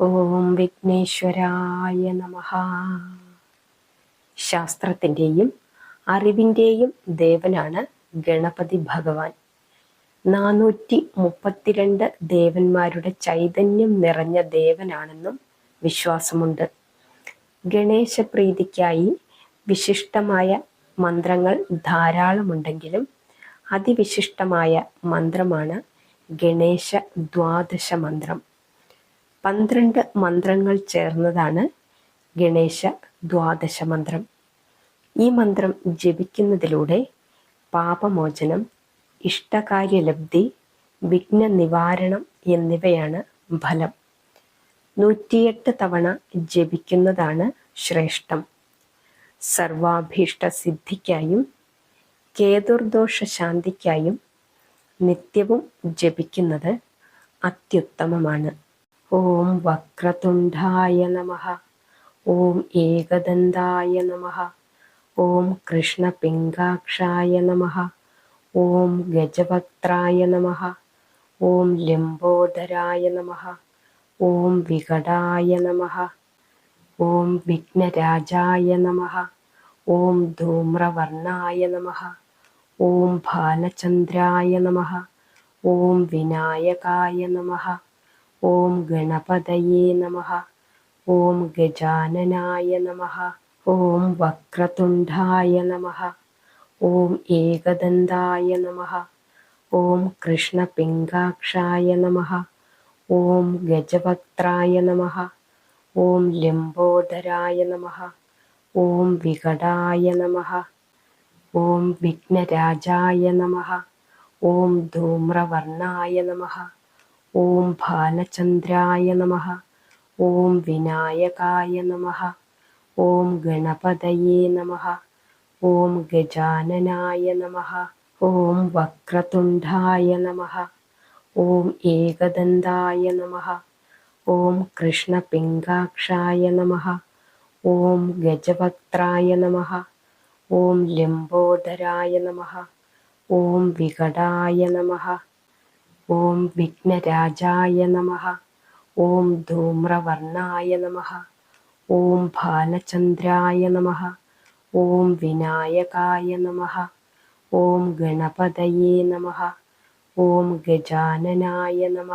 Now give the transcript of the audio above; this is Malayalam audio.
ഓം വിഘ്നേശ്വരായ നമ. ശാസ്ത്രത്തിന്റെയും അറിവിന്റെയും ദേവനാണ് ഗണപതി ഭഗവാൻ. നാനൂറ്റി മുപ്പത്തിരണ്ട് ദേവന്മാരുടെ ചൈതന്യം നിറഞ്ഞ ദേവനാണെന്നും വിശ്വാസമുണ്ട്. ഗണേശപ്രീതിക്കായി വിശിഷ്ടമായ മന്ത്രങ്ങൾ ധാരാളമുണ്ടെങ്കിലും അതിവിശിഷ്ടമായ മന്ത്രമാണ് ഗണേശ ദ്വാദശ മന്ത്രം പന്ത്രണ്ട് മന്ത്രങ്ങൾ ചേർന്നതാണ് ഗണേശ ദ്വാദശ മന്ത്രം. ഈ മന്ത്രം ജപിക്കുന്നതിലൂടെ പാപമോചനം ഇഷ്ടകാര്യലബ്ധി വിഘ്ന നിവാരണം എന്നിവയാണ് ഫലം. നൂറ്റിയെട്ട് തവണ ജപിക്കുന്നതാണ് ശ്രേഷ്ഠം. സർവാഭീഷ്ട സിദ്ധിക്കായും കേതുർദോഷ ശാന്തിക്കായും നിത്യവും ജപിക്കുന്നത് അത്യുത്തമമാണ്. ഓം വക്രതുണ്ഡായ നമ. ഓം ഏകദന്തായ നമ. ഓം കൃഷ്ണപിംഗാക്ഷായ നമ. ഓം ഗജവക്ത്രായ നമ. ഓം ലംബോദരായ നമ. ഓം വികടായ നമ. ഓം വിഘ്നരാജായ നമ. ഓം ധൂമ്രവർണായ നമ. ഓം ബാലചന്ദ്രായ നമ. ഓം വിനായകായ നമ. ഓം ഗണപതയേ നമ ഓം ഗജാനനായ നമ ഓം വക്രതുണ്ഡായ നമ ഓം ഏകദന്തായ നമ ഓം കൃഷ്ണപിംഗാക്ഷായ നമ ഓം ഗജവക്ത്രായ നമ ഓം ലംബോദരായ നമ ഓം വികടായ നമ ഓം വിഘ്നരാജായ നമ ഓം ധൂമ്രവർണായ നമ ഓം ബാലചന്ദ്രായ നമ. ഓം വിനായകായ നമ. ഓം ഗണപതയേ നമ. ഓം ഗജാനനായ നമ. ഓം വക്രതുണ്ടായ നമ. ഓം ഏകദന്തായ നമ. ഓം കൃഷ്ണപിംഗാക്ഷായ നമ. ഓം ഗജവക്ത്രായ നമ. ഓം ലംബോദരായ നമ. ഓം വികടായ നമ. ഓം വിഘ്നരാജായ നമ. ഓം ധൂമ്രവർണായ നമ. ഓം ബാലചന്ദ്രായ നമ. ഓം വിനായകായ നമ. ഓം ഗണപതയേ നമ. ഓം ഗജാനനായ നമ.